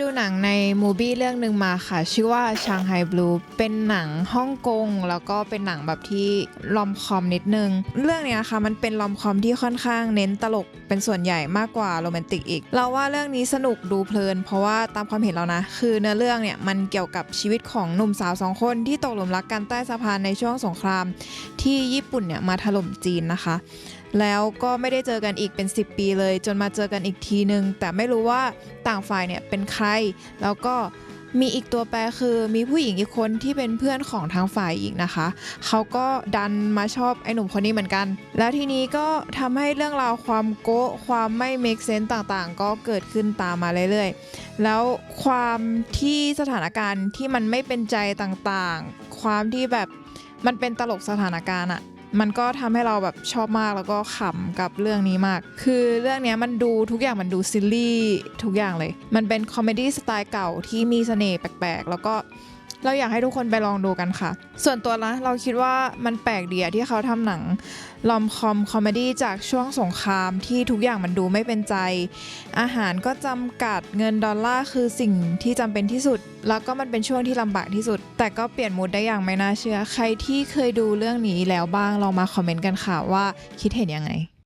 ดูหนังในมูบี้เรื่องหนึ่งมาค่ะ ชื่อว่า Shanghai Blue เป็นหนังฮ่องกง แล้วก็เป็นหนังแบบที่ลอมคอมนิดนึง เรื่องเนี้ยค่ะมันเป็นลอมคอมที่ค่อนข้างเน้นตลกเป็นส่วนใหญ่มากกว่าโรแมนติกอีก เราว่าเรื่องนี้สนุกดูเพลิน เพราะว่าตามความเห็นเรานะ คือเนื้อเรื่องเนี่ยมันเกี่ยวกับชีวิตของหนุ่มสาวสองคนที่ตกหลุมรักกันใต้สะพานในช่วงสงคราม ที่ญี่ปุ่นเนี่ยมาถล่มจีนนะคะแล้วก็ไม่ได้เจอกันอีกเป็น 10 ปีเลย จนมาเจอกันอีกทีนึง แต่ไม่รู้ว่าต่างฝ่ายเนี่ยเป็นใคร แล้วก็มีอีกตัวแปรคือมีผู้หญิงอีกคนที่เป็นเพื่อนของทางฝ่ายหญิงนะคะ เขาก็ดันมาชอบไอ้หนุ่มคนนี้เหมือนกัน แล้วทีนี้ก็ทำให้เรื่องราวความโก๊ะความไม่ make sense ต่างๆ ก็เกิดขึ้นตามมาเรื่อยๆ แล้วความที่สถานการณ์ที่มันไม่เป็นใจต่างๆ ความที่แบบมันเป็นตลกสถานการณ์อะ มันก็ทำให้เราแบบชอบมากแล้วก็ขำกับเรื่องนี้มาก คือเรื่องนี้มันดูทุกอย่างมันดูซิลลี่ทุกอย่างเลย มันเป็นคอมเมดี้สไตล์เก่าที่มีเสน่ห์แปลกๆ แล้วก็ เราอยากให้ทุกคนไปลองดูกันค่ะ ส่วนตัวนะเราคิดว่ามันแปลกดีอะที่เขาทำหนังลอมคอมคอมเมดี้จากช่วงสงครามที่ทุกอย่างมันดูไม่เป็นใจ อาหารก็จำกัดเงินดอลลาร์คือสิ่งที่จำเป็นที่สุด แล้วก็มันเป็นช่วงที่ลำบากที่สุด แต่ก็เปลี่ยนมูดได้อย่างไม่น่าเชื่อ ใครที่เคยดูเรื่องนี้แล้วบ้างลองมาคอมเมนต์กันค่ะว่าคิดเห็นยังไง